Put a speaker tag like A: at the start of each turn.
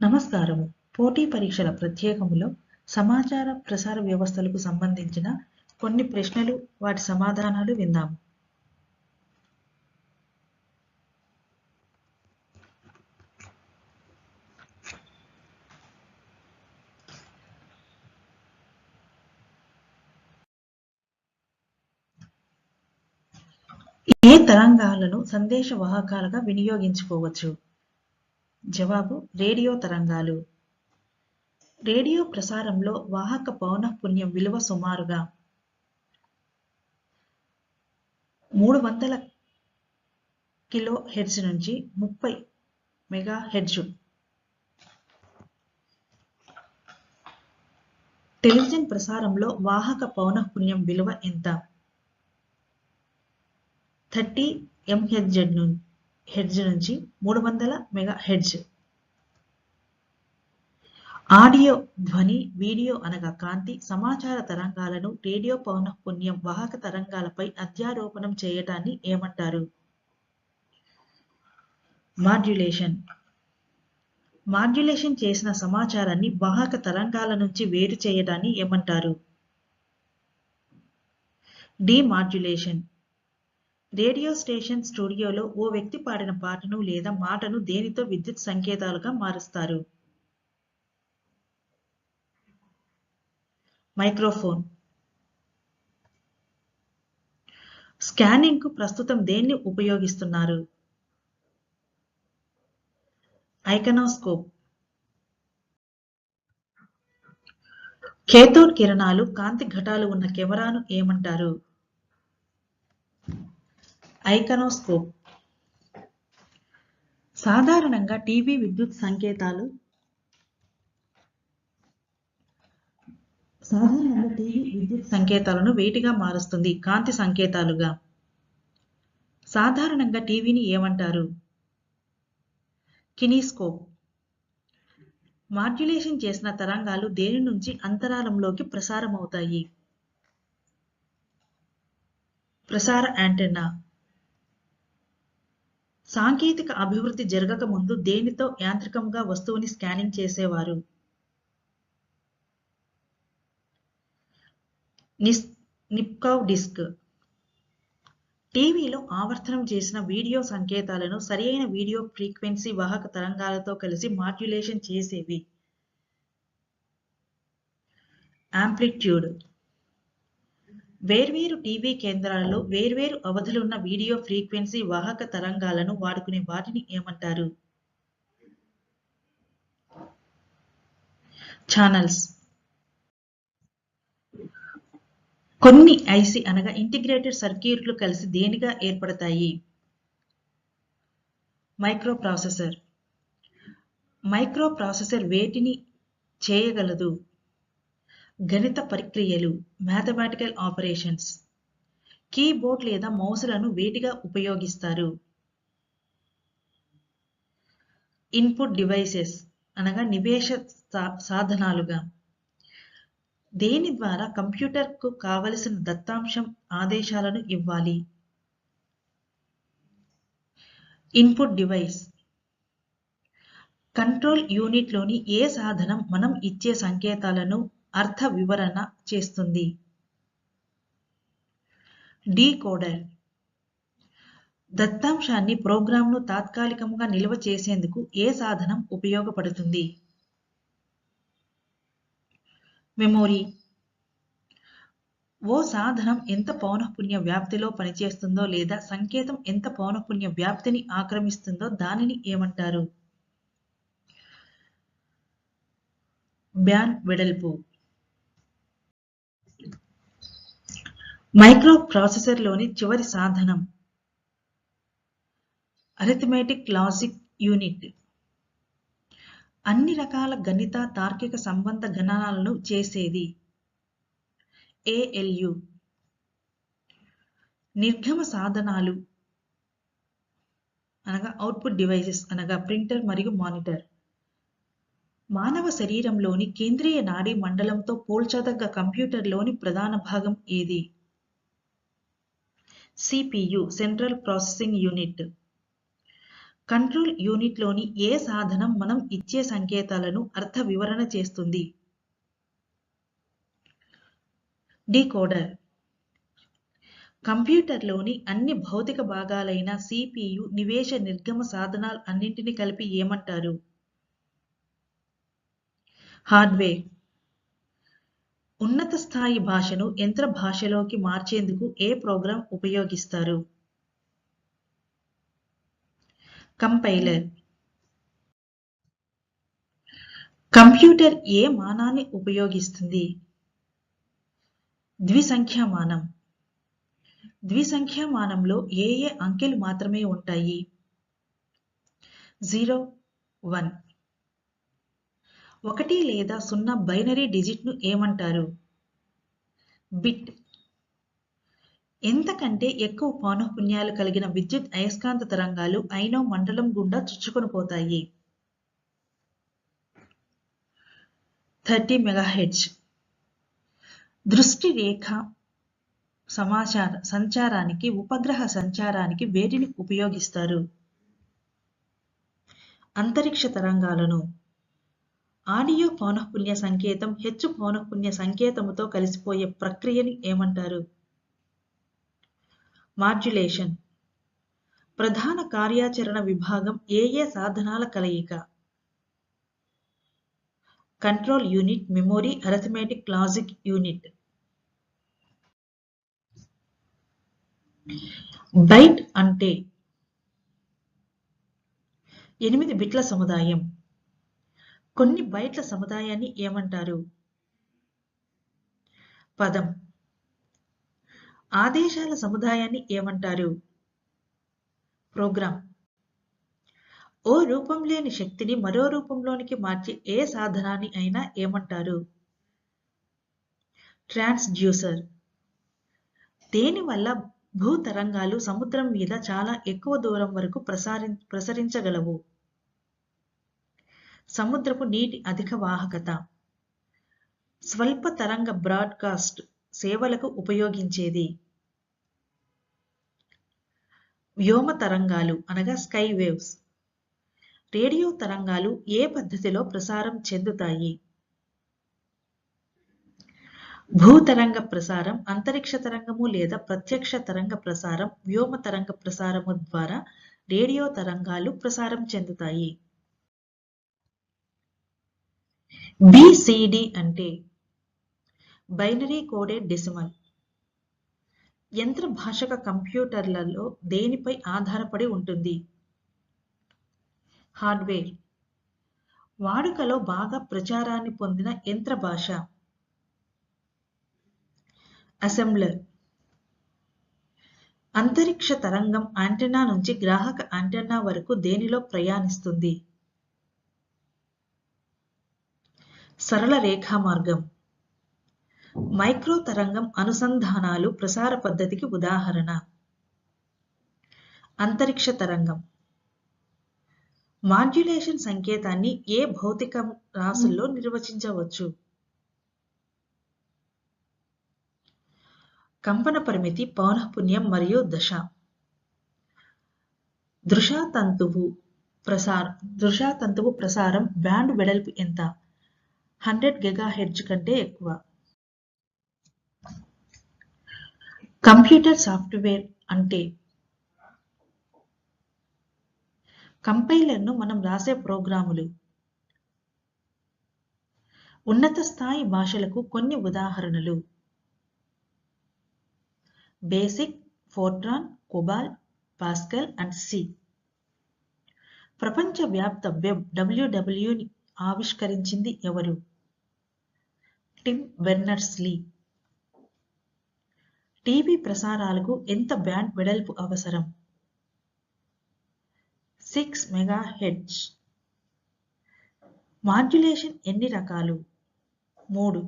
A: నమస్కారము. పోటీ పరీక్షల ప్రత్యేకములో సమాచార ప్రసార వ్యవస్థలకు సంబంధించిన కొన్ని ప్రశ్నలు వాటి సమాధానాలు విందాం ఏ తరంగాలను సందేశ వాహకాలుగా వినియోగించుకోవచ్చు? జవాబు రేడియో తరంగాలు. రేడియో ప్రసారంలో వాహక పౌనఃపున్యం విలువ సుమారుగా మూడు వందల కిలో హెడ్జ్ నుంచి ముప్పై మెగా హెడ్జ్ టెలివిజన్ ప్రసారంలో వాహక పౌనఃపున్యం విలువ ఎంత? థర్టీ ఎంహెచ్జెడ్ను హెడ్జ్ నుంచి మూడు వందల మెగా హెడ్జ్. ఆడియో ధ్వని వీడియో అనగా కాంతి సమాచార తరంగాలను రేడియో పౌనఃపుణ్యం వాహక తరంగాలపై అధ్యారోపణం చేయటాన్ని ఏమంటారు? మాడ్యులేషన్. మాడ్యులేషన్ చేసిన సమాచారాన్ని వాహక తరంగాల నుంచి వేరు చేయడాన్ని ఏమంటారు? డిమాడ్యులేషన్. రేడియో స్టేషన్ స్టూడియోలో ఓ వ్యక్తి పాడిన పాటను లేదా మాటను దేనితో విద్యుత్ సంకేతాలుగా మారుస్తారు? మైక్రోఫోన్. స్కానింగ్కు ప్రస్తుతం దేన్ని ఉపయోగిస్తున్నారు? ఐకనోస్కోప్. కేథోడ్ కిరణాలు కాంతి ఘటాలు ఉన్న కెమెరాను ఏమంటారు? ఐకనోస్కోప్. సాధారణంగా టీవీ విద్యుత్ సంకేతాలు సాధారణంగా టీవీ విద్యుత్ సంకేతాలను వేటిగా మారుస్తుంది? కాంతి సంకేతాలుగా. సాధారణంగా టీవీని ఏమంటారు? కినీస్కోప్. మాడ్యులేషన్ చేసిన తరంగాలు దేని నుంచి అంతరాలంలోకి ప్రసారమవుతాయి? ప్రసార యాంటెన్నా. సాంకేతిక అభివృద్ధి జరగక ముందు దేనితో యాంత్రికంగా వస్తువుని స్కానింగ్ చేసేవారు? నిస్ నిప్కావ్ డిస్క్. టీవీలో ఆవర్తనం చేసిన వీడియో సంకేతాలను సరియైన వీడియో ఫ్రీక్వెన్సీ వాహక తరంగాలతో కలిసి మాడ్యులేషన్ చేసేవి. యాంప్లిట్యూడ్ వేర్వేరు టీవీ కేంద్రాలలో వేర్వేరు అవధులున్న వీడియో ఫ్రీక్వెన్సీ వాహక తరంగాలను వాడుకునే వాటిని ఏమంటారు? ఛానల్స్. కొన్ని ఐసి అనగా ఇంటిగ్రేటెడ్ సర్క్యూట్లు కలిసి దేనిగా ఏర్పడతాయి? మైక్రో ప్రాసెసర్ మైక్రో ప్రాసెసర్ వేటిని చేయగలదు? గణిత ప్రక్రియలు మ్యాథమెటికల్ ఆపరేషన్స్ కీబోర్డ్ లేదా మౌసులను వేటిగా ఉపయోగిస్తారు? ఇన్పుట్ డివైసెస్ అనగా నివేశ సాధనాలుగా. దేని ద్వారా కంప్యూటర్కు కావలసిన దత్తాంశం ఆదేశాలను ఇవ్వాలి? Input device. కంట్రోల్ యూనిట్లోని ఏ సాధనం మనం ఇచ్చే సంకేతాలను అర్థ వివరణ చేస్తుంది. డీకోడర్. దత్తాంశాన్ని ప్రోగ్రాంను తాత్కాలికంగా నిల్వ చేసేందుకు ఏ సాధనం ఉపయోగపడుతుంది? మెమోరీ. ఓ సాధనం ఎంత పౌనఃపుణ్య వ్యాప్తిలో పనిచేస్తుందో లేదా సంకేతం ఎంత పౌనఃపుణ్య వ్యాప్తిని ఆక్రమిస్తుందో దానిని ఏమంటారు? బ్యాన్ వెడల్పు. మైక్రో ప్రాసెసర్లోని చివరి సాధనం. అరిథమెటిక్ లాజిక్ యూనిట్ అన్ని రకాల గణిత తార్కిక సంబంధ గణనాలను చేసేది. ఏఎల్యు నిర్గమ సాధనాలు. అనగా అవుట్పుట్ డివైసెస్ అనగా ప్రింటర్ మరియు మానిటర్ మానవ శరీరంలోని కేంద్రీయ నాడీ మండలంతో పోల్చదగ్గ కంప్యూటర్లోని ప్రధాన భాగం ఏది? CPU central processing unit control యూనిట్లోని ఏ సాధనం మనం ఇచ్చే సంకేతాలను అర్థ వివరణ చేస్తుంది? డీకోడర్ కంప్యూటర్లోని అన్ని భౌతిక భాగాలైన సిపియు నివేశ నిర్గమ సాధనాలు అన్నింటినీ కలిపి ఏమంటారు? హార్డ్వేర్ ఉన్నత స్థాయి భాషను యంత్ర భాషలోకి మార్చేందుకు ఏ ప్రోగ్రాం ఉపయోగిస్తారు? కంపైలర్. కంప్యూటర్ ఏ మానాన్ని ఉపయోగిస్తుంది? ద్విసంఖ్యామానం ద్విసంఖ్యామానంలో ఏ ఏ అంకెలు మాత్రమే ఉంటాయి? Zero one. ఒకటి లేదా సున్నా బైనరీ డిజిట్ను ఏమంటారు? బిట్. ఎంతకంటే ఎక్కువ పౌనఃపున్యాలు కలిగిన విద్యుత్ అయస్కాంత తరంగాలు ఐనో మండలం గుండా చుచ్చుకొని పోతాయి. థర్టీ మెగాహెడ్జ్ దృష్టి రేఖ సమాచార సంచారానికి ఉపగ్రహ సంచారానికి వేటిని ఉపయోగిస్తారు. అంతరిక్ష తరంగాలను. ఆడియో పౌనఃపున్య సంకేతం హెచ్చు పౌనఃపున్య సంకేతముతో కలిసిపోయే ప్రక్రియని ఏమంటారు? మాడ్యులేషన్. ప్రధాన కార్యాచరణ విభాగం ఏ ఏ సాధనాల కలయిక? Control unit memory arithmetic logic unit. Byte అంటే ఎనిమిది బిట్ల సముదాయం. కొన్ని బైట్ల సముదాయాన్ని ఏమంటారు? పదం. ఆదేశాల సముదాయాన్ని ఏమంటారు? ప్రోగ్రామ్. ఓ రూపం లేని శక్తిని మరో రూపంలోనికి మార్చే ఏ సాధనాన్ని అయినా ఏమంటారు? ట్రాన్స్డ్యూసర్. దేనివల్ల భూతరంగాలు సముద్రం మీద చాలా ఎక్కువ దూరం వరకు ప్రసారి ప్రసరించగలవు? సముద్రపు నీటి అధిక వాహకత. స్వల్ప తరంగ బ్రాడ్కాస్ట్ సేవలకు ఉపయోగించేది. వ్యోమ తరంగాలు అనగా స్కై వేవ్స్. రేడియో తరంగాలు ఏ పద్ధతిలో ప్రసారం చెందుతాయి? భూతరంగ ప్రసారం అంతరిక్ష తరంగము లేదా ప్రత్యక్ష తరంగ ప్రసారం వ్యోమ తరంగ ప్రసారము ద్వారా రేడియో తరంగాలు ప్రసారం చెందుతాయి. బిసిడి అంటే బైనరీ కోడెడ్ డెసిమల్. యంత్ర భాషక కంప్యూటర్లలో దేనిపై ఆధారపడి ఉంటుంది? హార్డ్వేర్. వాడుకలో బాగా ప్రచారాన్ని పొందిన యంత్ర భాష. అసెంబ్లర్. అంతరిక్ష తరంగం యాంటెన్నా నుంచి గ్రాహక యాంటెన్నా వరకు దేనిలో ప్రయాణిస్తుంది? సరళ రేఖా మార్గం. మైక్రో తరంగం అనుసంధానాలు ప్రసార పద్ధతికి ఉదాహరణ. అంతరిక్ష తరంగం. మాడ్యులేషన్ సంకేతాన్ని ఏ భౌతిక రాసుల్లో నిర్వచించవచ్చు? కంపన పరిమితి పౌనఃపున్యం మరియు దశ. దృశాతంతువు ప్రసార దృశాతంతువు ప్రసారం బ్యాండ్ వెడల్పు ఎంత? హండ్రెడ్ గెగా హెడ్జ్ కంటే ఎక్కువ. కంప్యూటర్ సాఫ్ట్వేర్ అంటే? కంపైలర్ను మనం రాసే ప్రోగ్రాములు. ఉన్నత స్థాయి భాషలకు కొన్ని ఉదాహరణలు. BASIC FORTRAN COBOL Pascal and C. ప్రపంచవ్యాప్త web డబ్ల్యూడబ్ల్యూని ఆవిష్కరించింది ఎవరు? టిమ్ బెర్నర్స్ లీ టీవీ ప్రసారాలకు ఎంత బ్యాండ్ వెడల్పు అవసరం? సిక్స్ మెగా హెడ్జ్ మాడ్యులేషన్ ఎన్ని రకాలు? మూడు.